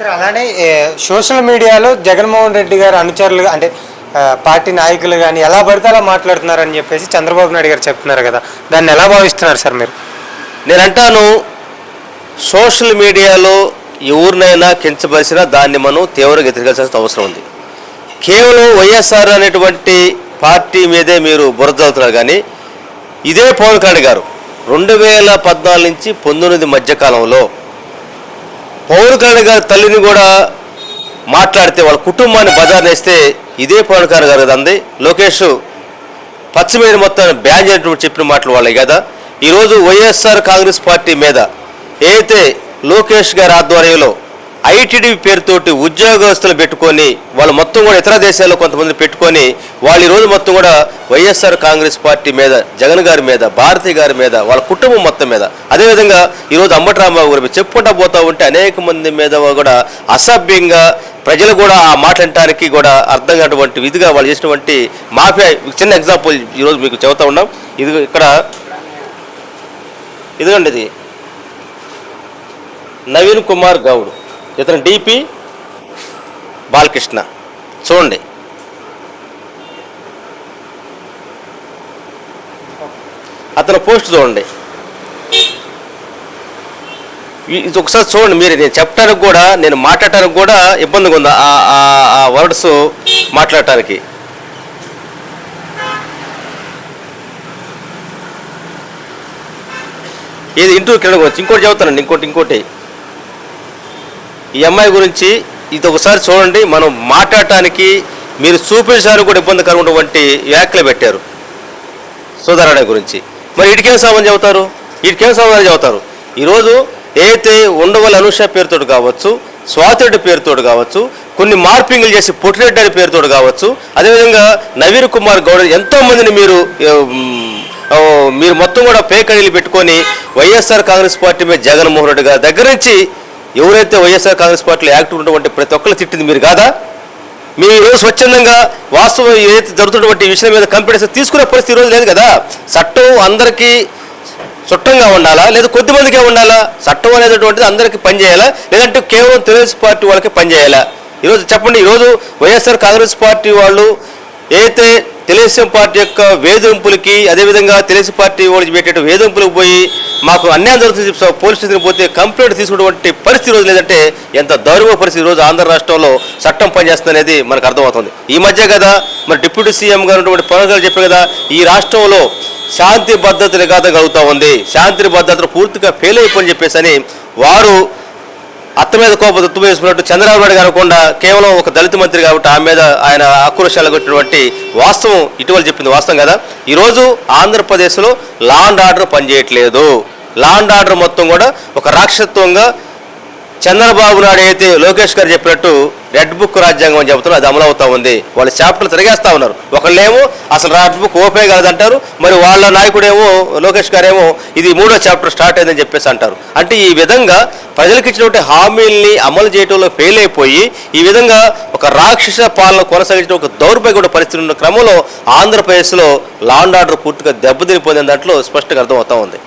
అలానే సోషల్ మీడియాలో జగన్మోహన్ రెడ్డి గారు అనుచరులు అంటే పార్టీ నాయకులు కానీ ఎలా పడితే అలా మాట్లాడుతున్నారని చెప్పేసి చంద్రబాబు నాయుడు గారు చెప్తున్నారు కదా. దాన్ని ఎలా భావిస్తున్నారు సార్ మీరు? నేను అంటాను సోషల్ మీడియాలో ఎవరినైనా కించపరిచినా దాన్ని మనం తీవ్రంగా వ్యతిరేకించాల్సిన అవసరం ఉంది. కేవలం వైఎస్ఆర్ అనేటువంటి పార్టీ మీదే మీరు బురదలుతున్నారు కానీ ఇదే పవన్ కళ్యాణ్ గారు రెండు వేల పద్నాలుగు నుంచి పంతొమ్మిది మధ్యకాలంలో పవన్ కళ్యాణ్ గారి తల్లిని కూడా మాట్లాడితే వాళ్ళ కుటుంబాన్ని బజార్నేస్తే ఇదే పవన్ కళ్యాణ్ గారు అంది. లోకేష్ పశ్చిమ మొత్తం బ్యాన్ చేయడం చెప్పిన మాటలు వాళ్ళే కదా. ఈరోజు వైఎస్ఆర్ కాంగ్రెస్ పార్టీ మీద ఏదైతే లోకేష్ గారి ఆధ్వర్యంలో ఐటీడీ పేరుతోటి ఉద్యోగస్తులు పెట్టుకొని వాళ్ళు మొత్తం కూడా ఇతర దేశాల్లో కొంతమంది పెట్టుకొని వాళ్ళు ఈరోజు మొత్తం కూడా వైఎస్ఆర్ కాంగ్రెస్ పార్టీ మీద జగన్ గారి మీద భారతి గారి మీద వాళ్ళ కుటుంబం మొత్తం మీద. అదేవిధంగా ఈరోజు అంబటరామబాబు గారి చెప్పుకుంటా పోతా ఉంటే అనేక మంది మీద కూడా అసభ్యంగా ప్రజలు కూడా ఆ మాట కూడా అర్థం కానటువంటి విధిగా వాళ్ళు చేసినటువంటి మాఫియా చిన్న ఎగ్జాంపుల్ ఈరోజు మీకు చెబుతా ఉన్నాం. ఇది ఇక్కడ ఇదిగోండి ఇది. నవీన్ కుమార్ గౌడ్. ఇతను డిపి బాలకృష్ణ. చూడండి. అతను పోస్ట్ చూడండి. ఇది ఒకసారి చూడండి మీరు నేను చెప్పడానికి కూడా నేను మాట్లాడటానికి కూడా ఇబ్బందిగా ఉంది ఆ- ఆ- వర్డ్స్ మాట్లాడటానికి. ఇది ఇంటూ కింద వచ్చి ఇంకోటి చెబుతానండి ఇంకోటి ఇంకోటి. ఈ అమ్మాయి గురించి ఇది ఒకసారి చూడండి. మనం మాట్లాడటానికి మీరు చూపించడానికి కూడా ఇబ్బంది ఉన్నటువంటి వ్యాఖ్యలు పెట్టారు. సోదరాడ గురించి. మరి ఇటుకేం సామాన్ చెబుతారు? ఇటుకేం సామాన్ చెబుతారు? ఈరోజు ఏదైతే ఉండవల్లి అనుష పేరుతోటి కావచ్చు స్వాతిరెడ్డి పేరుతోటి కావచ్చు కొన్ని మార్పింగ్లు చేసి పుట్టిరెడ్డి అనే పేరుతోటి కావచ్చు అదేవిధంగా నవీన్ కుమార్ గౌడ్ ఎంతోమందిని మీరు మీరు మొత్తం కూడా పేకడీలు పెట్టుకొని వైఎస్ఆర్ కాంగ్రెస్ పార్టీ మీద జగన్మోహన్ రెడ్డి గారి దగ్గర నుంచి ఎవరైతే వైఎస్ఆర్ కాంగ్రెస్ పార్టీలో యాక్టివ్ ఉన్నటువంటి ప్రతి ఒక్కరు తిట్టింది మీరు కాదా? మీరు ఈరోజు స్వచ్ఛందంగా వాస్తవం ఏదైతే జరుగుతున్నటువంటి విషయం మీద కంపెనీస్ తీసుకునే పరిస్థితి ఈరోజు లేదు కదా? చట్టం అందరికీ చుట్టంగా ఉండాలా? లేదా కొద్దిమందికే ఉండాలా? చట్టం అనేటటువంటిది అందరికీ పనిచేయాలా? లేదంటే కేవలం తెలుగుదేశం పార్టీ వాళ్ళకి పనిచేయాలా? ఈరోజు చెప్పండి ఈరోజు వైఎస్ఆర్ కాంగ్రెస్ పార్టీ వాళ్ళు ఏదైతే తెలుగుదేశం పార్టీ యొక్క వేధింపులకి అదేవిధంగా తెలుగుదేశం పార్టీ వాళ్ళు పెట్టే వేధింపులకు పోయి మాకు అన్యాయం జరుగుతుంది పోలీస్ స్టేషన్కి పోతే కంప్లైంట్ తీసుకున్నటువంటి పరిస్థితి రోజు లేదంటే ఎంత దౌర్వ పరిస్థితి రోజు ఆంధ్ర రాష్ట్రంలో చట్టం పనిచేస్తుంది అనేది మనకు అర్థమవుతుంది. ఈ మధ్య కదా మరి డిప్యూటీ సీఎం గారు ఉన్నటువంటి పవన్ గారు చెప్పారు కదా ఈ రాష్ట్రంలో శాంతి భద్రతలు ఘాతం కలుగుతూ ఉంది. శాంతి భద్రతలు పూర్తిగా ఫెయిల్ అయిపోయి చెప్పేసి అని వారు అత్త మీద కోపం తుత్తు వేసుకున్నట్టు చంద్రబాబు నాయుడు కాకుండా కేవలం ఒక దళిత మంత్రి కాబట్టి ఆమె మీద ఆయన ఆక్రోశాలు కొట్టినటువంటి వాస్తవం ఇటీవల చెప్పింది వాస్తవం కదా. ఈరోజు ఆంధ్రప్రదేశ్లో లా అండ్ ఆర్డర్ పనిచేయట్లేదు. లా అండ్ ఆర్డర్ మొత్తం కూడా ఒక రాక్షసత్వంగా చంద్రబాబు నాయుడు అయితే లోకేష్ గారు చెప్పినట్టు రెడ్ బుక్ రాజ్యాంగం అని చెబుతున్నారు అది అమలవుతా ఉంది. వాళ్ళు చాప్టర్లు తిరిగేస్తా ఉన్నారు. ఒకళ్ళేమో అసలు రెడ్ బుక్ ఓపెన్ కాదంటారు మరి వాళ్ళ నాయకుడేమో లోకేష్ గారేమో ఇది మూడో చాప్టర్ స్టార్ట్ అయిందని చెప్పేసి అంటారు. అంటే ఈ విధంగా ప్రజలకు ఇచ్చినటువంటి హామీల్ని అమలు చేయడంలో ఫెయిల్ అయిపోయి ఈ విధంగా ఒక రాక్షస పాలన కొనసాగించిన ఒక దౌర్భాగ్య పరిస్థితి ఉన్న క్రమంలో ఆంధ్రప్రదేశ్లో లాండ్ ఆర్డర్ పూర్తిగా దెబ్బతిని పొందిన దాంట్లో స్పష్టంగా అర్థమవుతా ఉంది.